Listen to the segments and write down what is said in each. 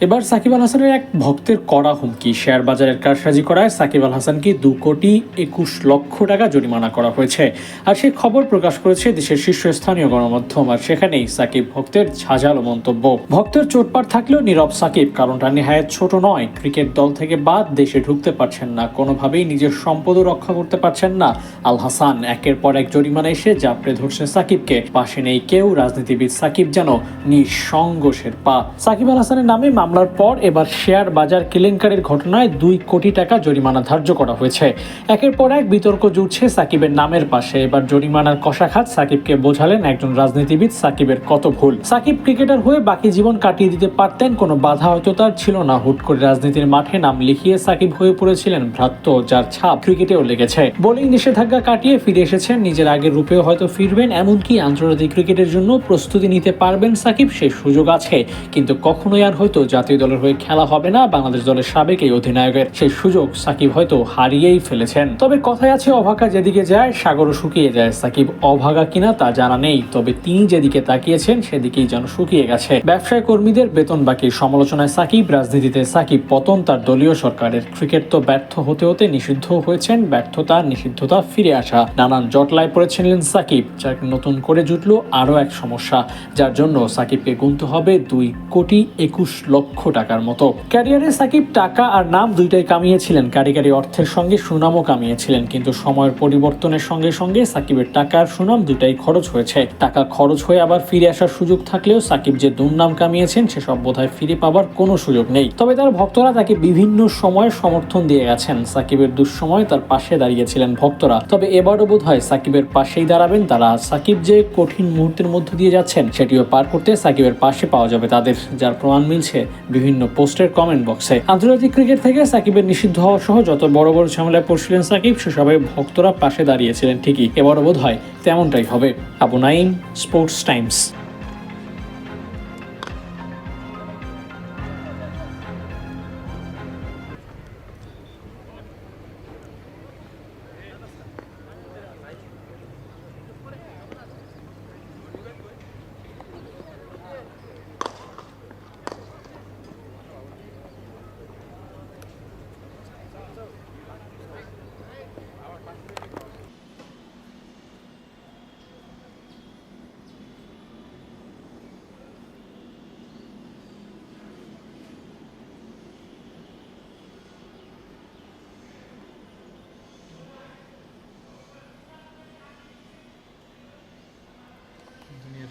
এবার সাকিব আল হাসানের এক ভক্তের কড়া হুমকি। শেয়ার বাজারের কারসাজি করায় সাকিব আল হাসানকে দু কোটি একুশ লক্ষ টাকা জরিমানা করা হয়েছে। আর সেই খবর প্রকাশ করেছে দেশের শীর্ষস্থানীয় গণমাধ্যম। আর সেখানেই সাকিব ভক্তের ঝাঁঝালো মন্তব্য। ভক্তের চোটপাট থাকলেও নীরব সাকিব, কারণটা নেহায়ত ছোট নয়। ক্রিকেট দল থেকে বাদ দেশে ঢুকতে পারছেন না। কোনোভাবেই নিজের সম্পদও রক্ষা করতে পারছেন না আল হাসান। একের পর এক জরিমানা এসে জাপড়ে ধরছে সাকিবকে। পাশে নেই কেউ, রাজনীতিবিদ সাকিব যেন নিঃসঙ্গ পা। সাকিব আল হাসানের নামে মামলার পর এবার শেয়ার বাজার কেলেঙ্কারির ঘটনায় দুই কোটি টাকা জরিমানা ধার্য করা হয়েছে। একের পর এক বিতর্ক জুড়ছে সাকিবের নামের পাশে। এবার জরিমানার কষাঘাত সাকিবকে বোঝালেন একজন রাজনীতিবিদ সাকিবের কত ভুল। সাকিব ক্রিকেটার হয়ে বাকি জীবন কাটিয়ে দিতে পারতেন, কোনো বাধা হয়তো তার ছিল না। হুট করে রাজনীতির মাঠে নাম লিখিয়ে সাকিব হয়ে পড়েছিলেন ভ্রাত্য, যার ছাপ ক্রিকেটেও লেগেছে। বোলিং নিষেধাজ্ঞা কাটিয়ে ফিরে এসেছেন, নিজের আগের রূপেও হয়তো ফিরবেন, এমনকি আন্তর্জাতিক ক্রিকেটের জন্য প্রস্তুতি নিতে পারবেন সাকিব, সে সুযোগ আছে। কিন্তু কখনোই আর হয়তো জাতীয় দলের হয়ে খেলা হবে না, বাংলাদেশ দলের সাবেক এই অধিনায়কের। সেই সুযোগ সাকিব হয়তো হারিয়েই ফেলেছেন। তবে কথায় আছে, অভাগা যেদিকে যায়, সাগরও শুকিয়ে যায়। সাকিব অভাগা কিনা তা জানা নেই, তবে তিনি যেদিকে তাকিয়েছেন, সেদিকেই যেন শুকিয়ে গেছে। ব্যবসায় কর্মীদের বেতন বাকি সমালোচনায় সাকিব, রাজনীতিতে সাকিব পতন তার দলীয় সরকারের। ক্রিকেট তো ব্যর্থ হতে হতে নিষিদ্ধ হয়েছেন ব্যর্থতা নিষিদ্ধতা ফিরে আসা। নানান জটলায় পড়েছিলেন সাকিব, যার নতুন করে জুটল আরও এক সমস্যা, যার জন্য সাকিবকে গুনতে হবে দুই কোটি একুশ লক্ষ টাকার মতো। ক্যারিয়ারে সাকিব টাকা আর নাম দুইটাই কামিয়েছিলেন। কারিগরি অর্থের সঙ্গে সুনামও কামিয়েছিলেন, কিন্তু সময়ের পরিবর্তনের সঙ্গে সঙ্গে সাকিবের টাকা আর সুনাম দুটাই খরচ হয়েছে। টাকা খরচ হয়ে আবার ফিরে আসার সুযোগ থাকলেও সাকিব যে দুর্নাম কামিয়েছেন, সেসব বোধহয় ফিরে পাবার কোনো সুযোগ নেই। তবে তার ভক্তরা তাকে বিভিন্ন সময় সমর্থন দিয়ে গেছেন। সাকিবের দুঃসময় তার পাশে দাঁড়িয়েছিলেন ভক্তরা। তবে এবারও বোধ হয় সাকিবের পাশেই দাঁড়াবেন তারা। সাকিব যে কঠিন মুহূর্তের মধ্য দিয়ে যাচ্ছেন, সেটিও পার করতে সাকিবের পাশে পাওয়া যাবে তাদের, যার প্রমাণ মিলছে বিভিন্ন পোস্টের কমেন্ট বক্সে আন্তর্জাতিক ক্রিকেট থেকে সাকিবের নিষিদ্ধ হওয়া সহ যত বড় বড় ঝামেলায় পড়ছিলেন সাকিব সেসবে ভক্তরা পাশে দাঁড়িয়েছিলেন ঠিকই। এবারও বোধ হয় তেমনটাই হবে। Abu Naim Sports Times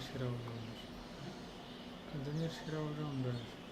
Yanlış yere vuruyormuş. Kadın yanlış.